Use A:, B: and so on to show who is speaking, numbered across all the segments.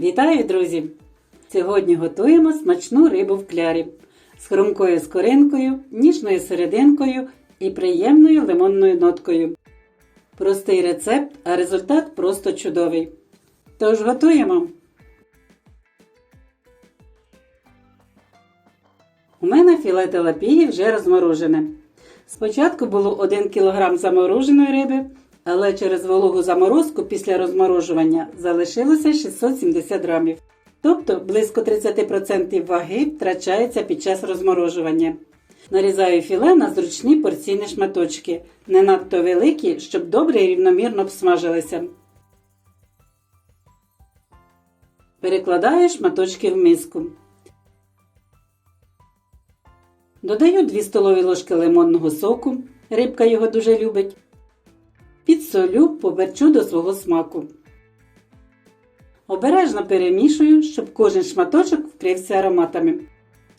A: Вітаю, друзі! Сьогодні готуємо смачну рибу в клярі з хрумкою скоринкою, ніжною серединкою і приємною лимонною ноткою. Простий рецепт, а результат просто чудовий. Тож готуємо. У мене філе телапії вже розморожене. Спочатку було 1 кг замороженої риби, але через вологу заморозку після розморожування залишилося 670 грамів. Тобто близько 30% ваги втрачається під час розморожування. Нарізаю філе на зручні порційні шматочки, не надто великі, щоб добре і рівномірно обсмажилися. Перекладаю шматочки в миску. Додаю 2 столові ложки лимонного соку, рибка його дуже любить. Підсолю, поперчу до свого смаку. Обережно перемішую, щоб кожен шматочок вкрився ароматами.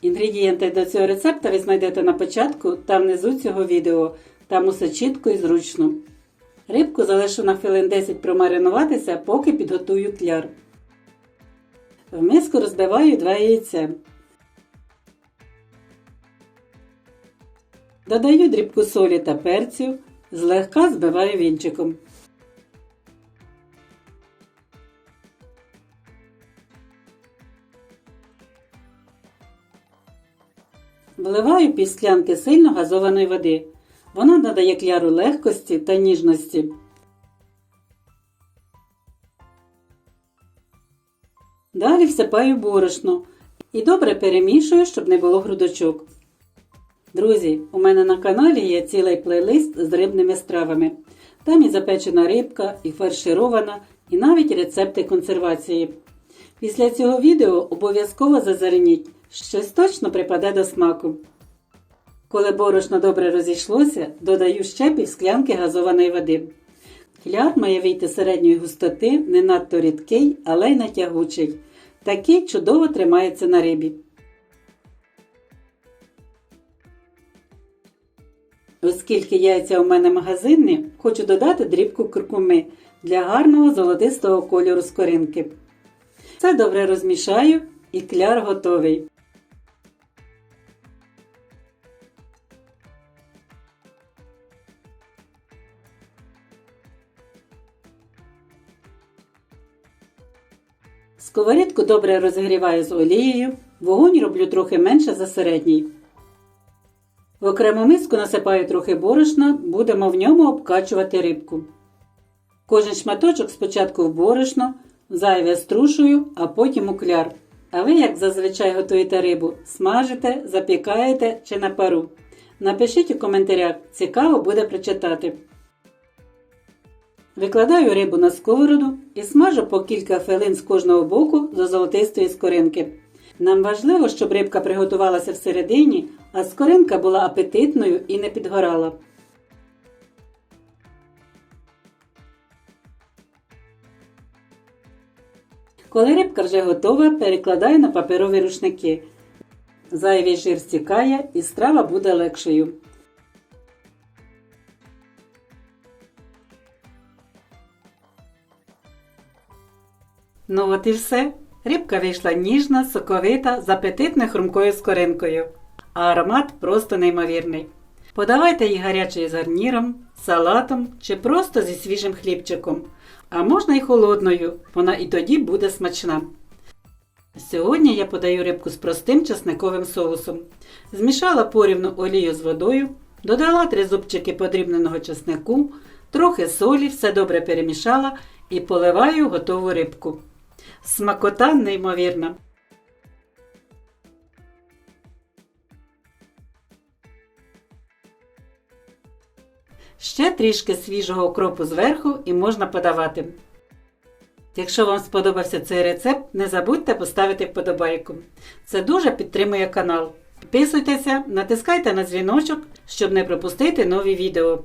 A: Інгредієнти до цього рецепта ви знайдете на початку та внизу цього відео. Там усе чітко і зручно. Рибку залишу на хвилин 10 промаринуватися, поки підготую кляр. В миску розбиваю 2 яйця. Додаю дрібку солі та перцю, злегка збиваю вінчиком. Вливаю пів склянки сильно газованої води. Вона надає кляру легкості та ніжності. Далі всипаю борошно і добре перемішую, щоб не було грудочок. Друзі, у мене на каналі є цілий плейлист з рибними стравами. Там і запечена рибка, і фарширована, і навіть рецепти консервації. Після цього відео обов'язково зазирніть, щось точно припаде до смаку. Коли борошно добре розійшлося, додаю ще пів склянки газованої води. Кляр має вийти середньої густоти, не надто рідкий, але й натягучий. Такий чудово тримається на рибі. Оскільки яйця у мене магазинні, хочу додати дрібку куркуми для гарного золотистого кольору скоринки. Все добре розмішаю і кляр готовий. Сковорідку добре розігріваю з олією, вогонь роблю трохи менше за середній. В окрему миску насипаю трохи борошна, будемо в ньому обкачувати рибку. Кожен шматочок спочатку в борошно, зайве струшую, а потім у кляр. А ви, як зазвичай готуєте рибу, смажите, запікаєте чи на пару. Напишіть у коментарях, цікаво буде прочитати. Викладаю рибу на сковороду і смажу по кілька хвилин з кожного боку до золотистої скоринки. Нам важливо, щоб рибка приготувалася всередині, а скоринка була апетитною і не підгорала. Коли рибка вже готова, перекладаю на паперові рушники. Зайвий жир стікає і страва буде легшою. Ну от і все. Рибка вийшла ніжна, соковита, з апетитною хрумкою скоринкою. А аромат просто неймовірний. Подавайте її гарячою з гарніром, салатом чи просто зі свіжим хлібчиком. А можна і холодною, вона і тоді буде смачна. Сьогодні я подаю рибку з простим часниковим соусом. Змішала порівну олію з водою, додала три зубчики подрібненого часнику, трохи солі, все добре перемішала і поливаю готову рибку. Смакота неймовірна. Ще трішки свіжого окропу зверху і можна подавати. Якщо вам сподобався цей рецепт, не забудьте поставити вподобайку. Це дуже підтримує канал. Підписуйтеся, натискайте на дзвіночок, щоб не пропустити нові відео.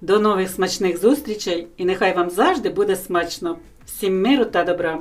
A: До нових смачних зустрічей і нехай вам завжди буде смачно! Всім миру та добра!